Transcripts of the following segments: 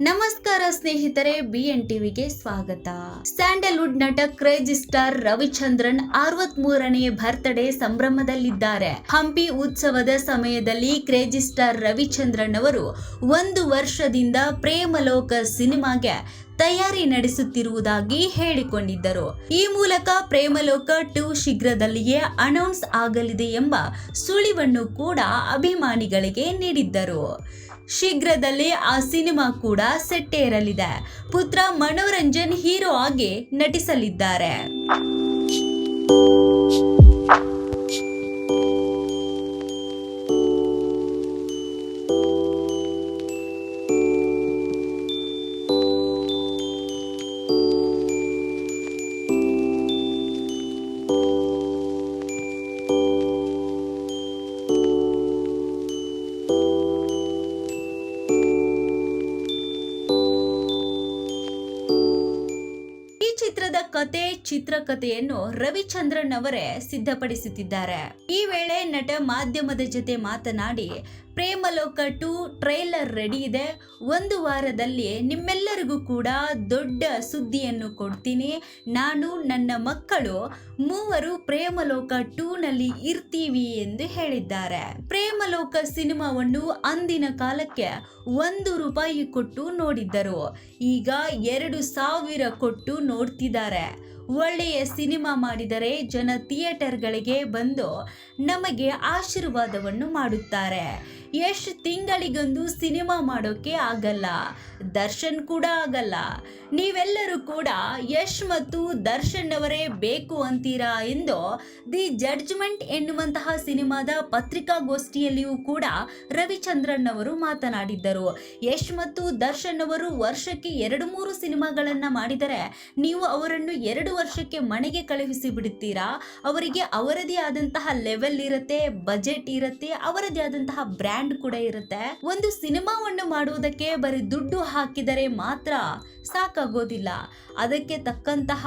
ನಮಸ್ಕಾರ ಸ್ನೇಹಿತರೆ B N ಟಿವಿಗೆ ಸ್ವಾಗತ. ಸ್ಯಾಂಡಲ್ವುಡ್ ನಟ ಕ್ರೇಜ್ ಸ್ಟಾರ್ ರವಿಚಂದ್ರನ್ ಅರವತ್ ಮೂರನೇ ಬರ್ತ್ಡೇ ಸಂಭ್ರಮದಲ್ಲಿದ್ದಾರೆ. ಹಂಪಿ ಉತ್ಸವದ ಸಮಯದಲ್ಲಿ ಕ್ರೇಜಿ ಸ್ಟಾರ್ ರವಿಚಂದ್ರನ್ ಅವರು ಒಂದು ವರ್ಷದಿಂದ ಪ್ರೇಮಲೋಕ ಸಿನಿಮಾಗೆ ತಯಾರಿ ನಡೆಸುತ್ತಿರುವುದಾಗಿ ಹೇಳಿಕೊಂಡಿದ್ದರು. ಈ ಮೂಲಕ ಪ್ರೇಮಲೋಕ ಟು ಶೀಘ್ರದಲ್ಲಿಯೇ ಅನೌನ್ಸ್ ಆಗಲಿದೆ ಎಂಬ ಸುಳಿವನ್ನು ಕೂಡ ಅಭಿಮಾನಿಗಳಿಗೆ ನೀಡಿದ್ದರು. ಶೀಘ್ರದಲ್ಲೇ ಆ ಸಿನಿಮಾ ಕೂಡ ಸೆಟ್ಟೇರಲಿದೆ. ಪುತ್ರ ಮನೋರಂಜನ್ ಹೀರೋ ಆಗಿ ನಟಿಸಲಿದ್ದಾರೆ. ಕತೆ ಚಿತ್ರಕಥೆಯನ್ನು ರವಿಚಂದ್ರನ್ ಅವರೇ ಸಿದ್ಧಪಡಿಸುತ್ತಿದ್ದಾರೆ. ಈ ವೇಳೆ ನಟ ಮಾಧ್ಯಮದ ಜೊತೆ ಮಾತನಾಡಿ ಪ್ರೇಮಲೋಕ ಟು ಟ್ರೈಲರ್ ರೆಡಿ ಇದೆ. ಒಂದು ವಾರದಲ್ಲಿ ನಿಮ್ಮೆಲ್ಲರಿಗೂ ಕೂಡ ದೊಡ್ಡ ಸುದ್ದಿಯನ್ನು ಕೊಡ್ತೀನಿ. ನಾನು, ನನ್ನ ಮಕ್ಕಳು ಮೂವರು ಪ್ರೇಮಲೋಕ ಟೂನಲ್ಲಿ ಇರ್ತೀವಿ ಎಂದು ಹೇಳಿದ್ದಾರೆ. ಪ್ರೇಮಲೋಕ ಸಿನಿಮಾವನ್ನು ಅಂದಿನ ಕಾಲಕ್ಕೆ ಒಂದು ರೂಪಾಯಿ ಕೊಟ್ಟು ನೋಡಿದ್ದರು. ಈಗ ಎರಡು ಸಾವಿರ ಕೊಟ್ಟು ನೋಡ್ತಿದ್ದಾರೆ. ಒಳ್ಳೆಯ ಸಿನಿಮಾ ಮಾಡಿದರೆ ಜನ ಥಿಯೇಟರ್ಗಳಿಗೆ ಬಂದು ನಮಗೆ ಆಶೀರ್ವಾದವನ್ನು ಮಾಡುತ್ತಾರೆ. ಎಷ್ಟು ತಿಂಗಳಿಗೊಂದು ಸಿನಿಮಾ ಮಾಡೋಕ್ಕೆ ಆಗಲ್ಲ, ದರ್ಶನ್ ಕೂಡ ಆಗಲ್ಲ. ನೀವೆಲ್ಲರೂ ಕೂಡ ಯಶ್ ಮತ್ತು ದರ್ಶನ್ ಅವರೇ ಬೇಕು ಅಂತೀರಾ ಎಂದು ದಿ ಜಡ್ಜ್ಮೆಂಟ್ ಎನ್ನುವಂತಹ ಸಿನಿಮಾದ ಪತ್ರಿಕಾಗೋಷ್ಠಿಯಲ್ಲಿಯೂ ಕೂಡ ರವಿಚಂದ್ರನ್ ಅವರು ಮಾತನಾಡಿದ್ದರು. ಯಶ್ ಮತ್ತು ದರ್ಶನ್ ಅವರು ವರ್ಷಕ್ಕೆ ಎರಡು ಮೂರು ಸಿನಿಮಾಗಳನ್ನು ಮಾಡಿದರೆ ನೀವು ಅವರನ್ನು ಎರಡು ವರ್ಷಕ್ಕೆ ಮನೆಗೆ ಕಳುಹಿಸಿ ಬಿಡುತ್ತೀರಾ? ಅವರಿಗೆ ಅವರದೇ ಆದಂತಹ ಲೆವೆಲ್ ಇರುತ್ತೆ ಬಜೆಟ್ ಇರುತ್ತೆ, ಅವರದೇ ಆದಂತಹ ಬ್ರ್ಯಾಂಡ್ ಕೂಡ ಇರುತ್ತೆ. ಒಂದು ಸಿನಿಮಾವನ್ನು ಮಾಡುವುದಕ್ಕೆ ಬರೀ ದುಡ್ಡು ಹಾಕಿದರೆ ಮಾತ್ರ ಸಾಕಾಗೋದಿಲ್ಲ. ಅದಕ್ಕೆ ತಕ್ಕಂತಹ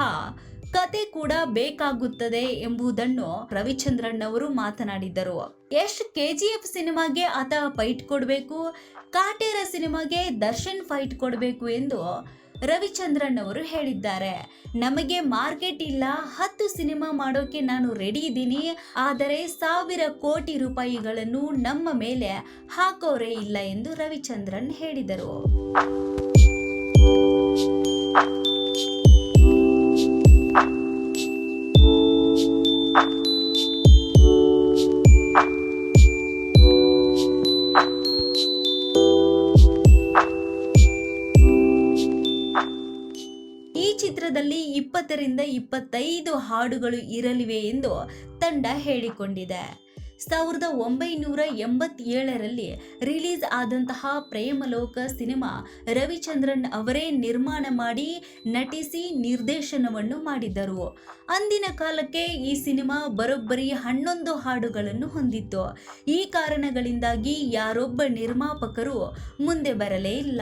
ಕತೆ ಕೂಡ ಬೇಕಾಗುತ್ತದೆ ಎಂಬುದನ್ನು ರವಿಚಂದ್ರನ್ ಅವರು ಮಾತನಾಡಿದ್ದರು. ಯಶ್ ಕೆಜಿಎಫ್ ಸಿನಿಮಾಗೆ ಆತ ಫೈಟ್ ಕೊಡಬೇಕು, ಕಾಟೇರ ಸಿನಿಮಾಗೆ ದರ್ಶನ್ ಫೈಟ್ ಕೊಡಬೇಕು ಎಂದು ರವಿಚಂದ್ರನ್ ಅವರು ಹೇಳಿದ್ದಾರೆ. ನಮಗೆ ಮಾರ್ಕೆಟ್ ಇಲ್ಲ. ಹತ್ತು ಸಿನಿಮಾ ಮಾಡೋಕೆ ನಾನು ರೆಡಿ ಇದ್ದೀನಿ. ಆದರೆ ಸಾವಿರ ಕೋಟಿ ರೂಪಾಯಿಗಳನ್ನು ನಮ್ಮ ಮೇಲೆ ಹಾಕೋರೇ ಇಲ್ಲ ಎಂದು ರವಿಚಂದ್ರನ್ ಹೇಳಿದರು. ಇಪ್ಪತ್ತರಿಂದ ಇಪ್ಪತ್ತೈದು ಹಾಡುಗಳು ಇರಲಿವೆ ಎಂದು ತಂಡ ಹೇಳಿಕೊಂಡಿದೆ. ಸಾವಿರದ ಒಂಬೈನೂರ ಎಂಬತ್ತೇಳರಲ್ಲಿ ರಿಲೀಸ್ ಆದಂತಹ ಪ್ರೇಮಲೋಕ ಸಿನಿಮಾ ರವಿಚಂದ್ರನ್ ಅವರೇ ನಿರ್ಮಾಣ ಮಾಡಿ ನಟಿಸಿ ನಿರ್ದೇಶನವನ್ನು ಮಾಡಿದ್ದರು. ಅಂದಿನ ಕಾಲಕ್ಕೆ ಈ ಸಿನಿಮಾ ಬರೋಬ್ಬರಿ ಹನ್ನೊಂದು ಹಾಡುಗಳನ್ನು ಹೊಂದಿತ್ತು. ಈ ಕಾರಣಗಳಿಂದಾಗಿ ಯಾರೊಬ್ಬ ನಿರ್ಮಾಪಕರು ಮುಂದೆ ಬರಲೇ ಇಲ್ಲ.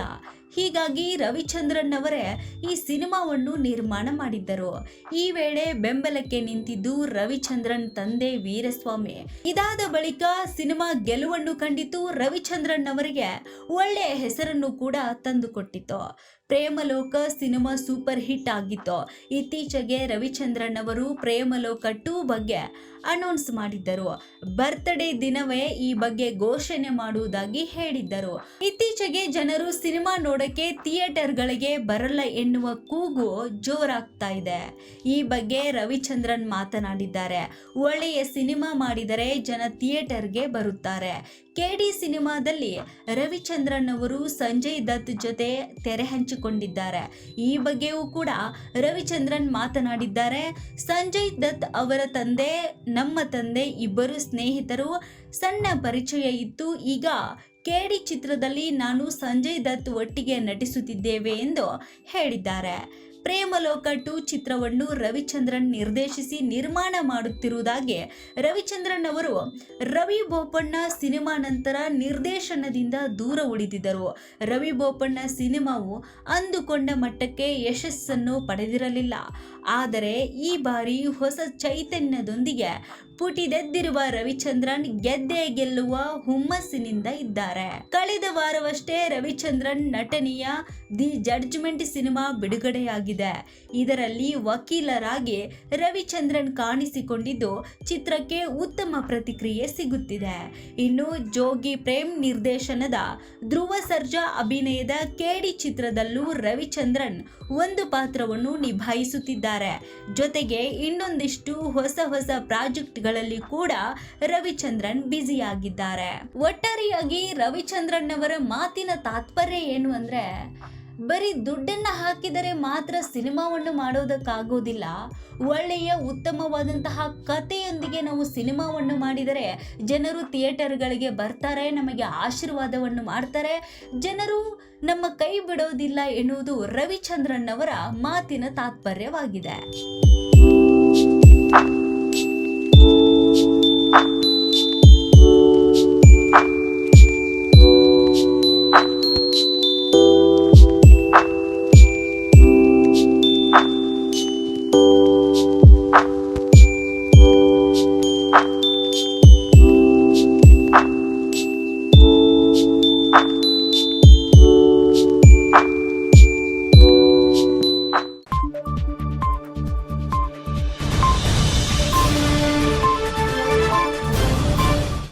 ಹೀಗಾಗಿ ರವಿಚಂದ್ರನ್ ಅವರೇ ಈ ಸಿನಿಮಾವನ್ನು ನಿರ್ಮಾಣ ಮಾಡಿದ್ದರು. ಈ ವೇಳೆ ಬೆಂಬಲಕ್ಕೆ ನಿಂತಿದ್ದು ರವಿಚಂದ್ರನ್ ತಂದೆ ವೀರಸ್ವಾಮಿ. ಇದಾದ ಬಳಿಕ ಸಿನಿಮಾ ಗೆಲುವನ್ನು ಕಂಡಿತು ರವಿಚಂದ್ರನ್ ಅವರಿಗೆ ಒಳ್ಳೆಯ ಹೆಸರನ್ನು ಕೂಡ ತಂದುಕೊಟ್ಟಿತ್ತು. ಪ್ರೇಮಲೋಕ ಸಿನಿಮಾ ಸೂಪರ್ ಹಿಟ್ ಆಗಿತ್ತು. ಇತ್ತೀಚೆಗೆ ರವಿಚಂದ್ರನ್ ಅವರು ಪ್ರೇಮಲೋಕ ಟೂ ಬಗ್ಗೆ ಅನೌನ್ಸ್ ಮಾಡಿದ್ದರು. ಬರ್ತ್ಡೇ ದಿನವೇ ಈ ಬಗ್ಗೆ ಘೋಷಣೆ ಮಾಡುವುದಾಗಿ ಹೇಳಿದ್ದರು. ಇತ್ತೀಚೆಗೆ ಜನರು ಸಿನಿಮಾ ನೋಡಕ್ಕೆ ಥಿಯೇಟರ್ಗಳಿಗೆ ಬರಲ್ಲ ಎನ್ನುವ ಕೂಗು ಜೋರಾಗ್ತಾ ಇದೆ. ಈ ಬಗ್ಗೆ ರವಿಚಂದ್ರನ್ ಮಾತನಾಡಿದ್ದಾರೆ. ಒಳ್ಳೆಯ ಸಿನಿಮಾ ಮಾಡಿದರೆ ಜನ ಥಿಯೇಟರ್ಗೆ ಬರುತ್ತಾರೆ. ಕೆಡಿ ಸಿನಿಮಾದಲ್ಲಿ ರವಿಚಂದ್ರನ್ ಅವರು ಸಂಜಯ್ ದತ್ ಜೊತೆ ತೆರೆ ಹಂಚಿಕೊಂಡಿದ್ದಾರೆ. ಈ ಬಗ್ಗೆಯೂ ಕೂಡ ರವಿಚಂದ್ರನ್ ಮಾತನಾಡಿದ್ದಾರೆ. ಸಂಜಯ್ ದತ್ ಅವರ ತಂದೆ, ನಮ್ಮ ತಂದೆ ಇಬ್ಬರು ಸ್ನೇಹಿತರು ಸಣ್ಣ ಪರಿಚಯ ಇತ್ತು. ಈಗ ಕೆಡಿ ಚಿತ್ರದಲ್ಲಿ ನಾನು ಸಂಜಯ್ ದತ್ ಒಟ್ಟಿಗೆ ನಟಿಸುತ್ತಿದ್ದೇವೆ ಎಂದು ಹೇಳಿದ್ದಾರೆ. ಪ್ರೇಮಲೋಕ ಟು ಚಿತ್ರವನ್ನು ರವಿಚಂದ್ರನ್ ನಿರ್ದೇಶಿಸಿ ನಿರ್ಮಾಣ ಮಾಡುತ್ತಿರುವುದಾಗಿ ರವಿಚಂದ್ರನ್ ಅವರು ರವಿ ಬೋಪಣ್ಣ ಸಿನಿಮಾ ನಂತರ ನಿರ್ದೇಶನದಿಂದ ದೂರ ಉಳಿದಿದ್ದರು. ರವಿ ಬೋಪಣ್ಣ ಸಿನಿಮಾವು ಅಂದುಕೊಂಡ ಮಟ್ಟಕ್ಕೆ ಯಶಸ್ಸನ್ನು ಪಡೆದಿರಲಿಲ್ಲ. ಆದರೆ ಈ ಬಾರಿ ಹೊಸ ಚೈತನ್ಯದೊಂದಿಗೆ ಪುಟಿದೆದ್ದಿರುವ ರವಿಚಂದ್ರನ್ ಗೆದ್ದೆ ಗೆಲ್ಲುವ ಹುಮ್ಮಸ್ಸಿನಿಂದ ಇದ್ದಾರೆ. ಕಳೆದ ವಾರವಷ್ಟೇ ರವಿಚಂದ್ರನ್ ನಟನೆಯ ದಿ ಜಡ್ಜ್ಮೆಂಟ್ ಸಿನಿಮಾ ಬಿಡುಗಡೆಯಾಗಿದೆ. ಇದರಲ್ಲಿ ವಕೀಲರಾಗಿ ರವಿಚಂದ್ರನ್ ಕಾಣಿಸಿಕೊಂಡಿದ್ದು ಚಿತ್ರಕ್ಕೆ ಉತ್ತಮ ಪ್ರತಿಕ್ರಿಯೆ ಸಿಗುತ್ತಿದೆ. ಇನ್ನು ಜೋಗಿ ಪ್ರೇಮ್ ನಿರ್ದೇಶನದ ಧ್ರುವ ಸರ್ಜಾ ಅಭಿನಯದ ಕೇಡಿ ಚಿತ್ರದಲ್ಲೂ ರವಿಚಂದ್ರನ್ ಒಂದು ಪಾತ್ರವನ್ನು ನಿಭಾಯಿಸುತ್ತಿದ್ದಾರೆ. ಜೊತೆಗೆ ಇನ್ನೊಂದಿಷ್ಟು ಹೊಸ ಹೊಸ ಪ್ರಾಜೆಕ್ಟ್ಗಳಲ್ಲಿ ಕೂಡ ರವಿಚಂದ್ರನ್ ಬ್ಯುಸಿಯಾಗಿದ್ದಾರೆ. ಒಟ್ಟಾರೆಯಾಗಿ ರವಿಚಂದ್ರನ್ ಅವರ ಮಾತಿನ ತಾತ್ಪರ್ಯ ಏನು ಅಂದ್ರೆ ಬರೀ ದುಡ್ಡನ್ನ ಹಾಕಿದರೆ ಮಾತ್ರ ಸಿನಿಮಾವನ್ನು ಮಾಡೋದಕ್ಕಾಗೋದಿಲ್ಲ. ಒಳ್ಳೆಯ ಉತ್ತಮವಾದಂತಹ ಕಥೆಯೊಂದಿಗೆ ನಾವು ಸಿನಿಮಾವನ್ನು ಮಾಡಿದರೆ ಜನರು ಥಿಯೇಟರ್ಗಳಿಗೆ ಬರ್ತಾರೆ, ನಮಗೆ ಆಶೀರ್ವಾದವನ್ನು ಮಾಡ್ತಾರೆ. ಜನರು ನಮ್ಮ ಕೈ ಬಿಡೋದಿಲ್ಲ ಎನ್ನುವುದು ರವಿಚಂದ್ರನ್ ಅವರ ಮಾತಿನ ತಾತ್ಪರ್ಯವಾಗಿದೆ.